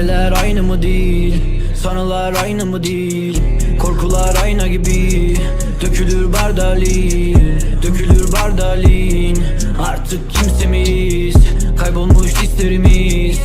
Caddeler aynı mı değil? Sanılar aynı mı değil? Korkular ayna gibi. Dökülür bardalin Dökülür bardalin Artık kimsemiz? Kaybolmuş hislerimiz